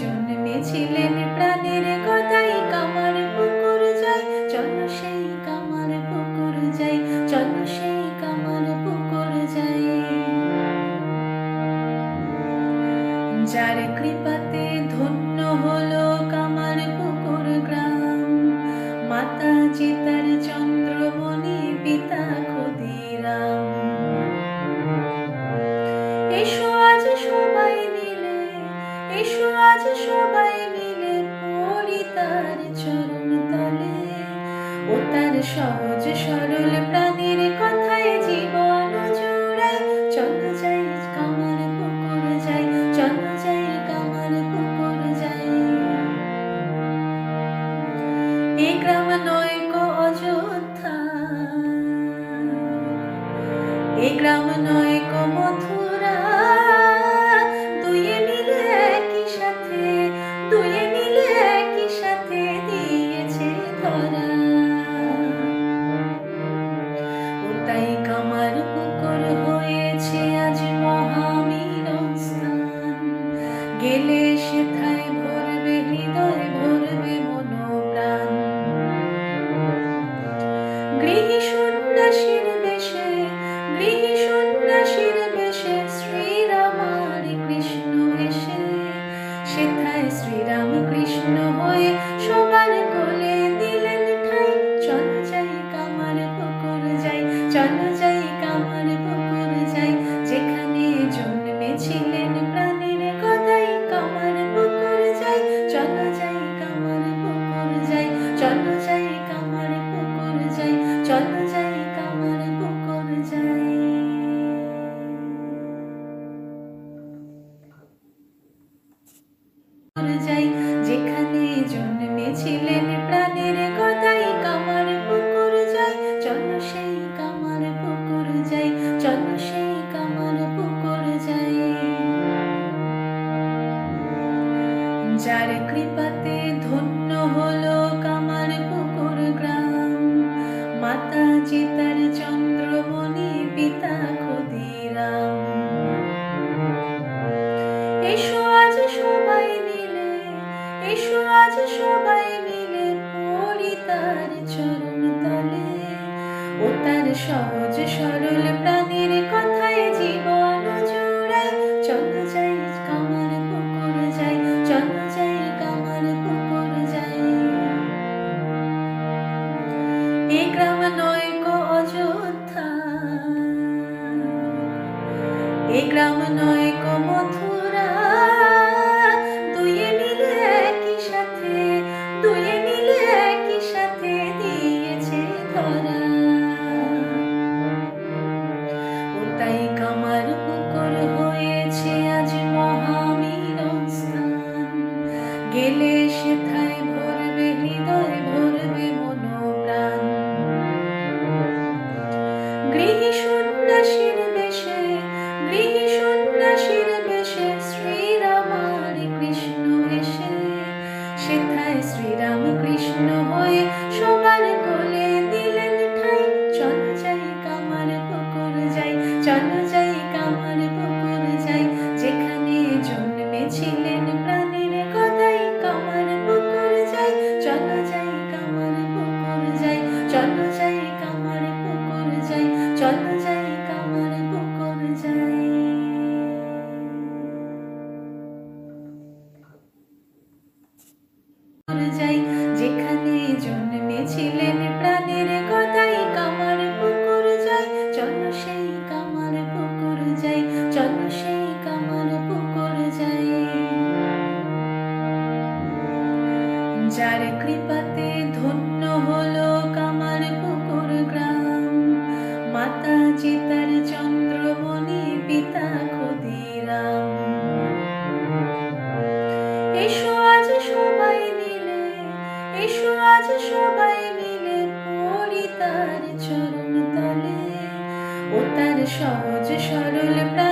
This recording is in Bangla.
জন্মেছিলেন প্রাণের কথাই কামার পুকুর যাই চলো সেই কামার পুকুর যাই চলো সেই কামার পুকুর যাই যার কৃপাতে ধন্য হলো কামার পুকুর গ্রাম। মাতা চিতার চন্দ্রমণি, পিতা ক্ষুদিরাম। এসো আজ সবাই এসো আজ সবাই মিলে পড়ি তার চরণ তলে। ও তার সহজ সরল প্রাণীর কথায় জীবন জুড়াই। চল যাই, কামার পুকুর যাই, চল যাই, কামার পুকুর যাই। এই গ্রাম নয় কো অযোধ্যা। এই গ্রাম নয় কো মথুরা গেলে সেথায় ভরবে, হৃদয় ভরবে মনোপ্রাণ। গৃহী সন্ন্যাসীর বেশে, গৃহী সন্ন্যাসীর বেশে শ্রীরামার কৃষ্ণ এসে, সেথায় শ্রীরাম কৃষ্ণ হয়ে চল যাই কামার পুকুর যাই যাই যেখানে জন্মেছিলেন এসো আজ সবাই মিলে, এসো আজ সবাই মিলে পড়ি তার চরণ তলে। ও তার সহজ সরল প্রাণীর কথায় জীবন জুড়াই চল যাই কামার পুকুর যাই, চল যাই কামার পুকুর যাই। গ্রাম নয় অযোধ্যা গ্রাম নয় মথুরা গেলে চল আজ সবাই মিলে, এসো আজ সবাই মিলে তার চরণ তলে। ও তার সহজ সরল প্রাণ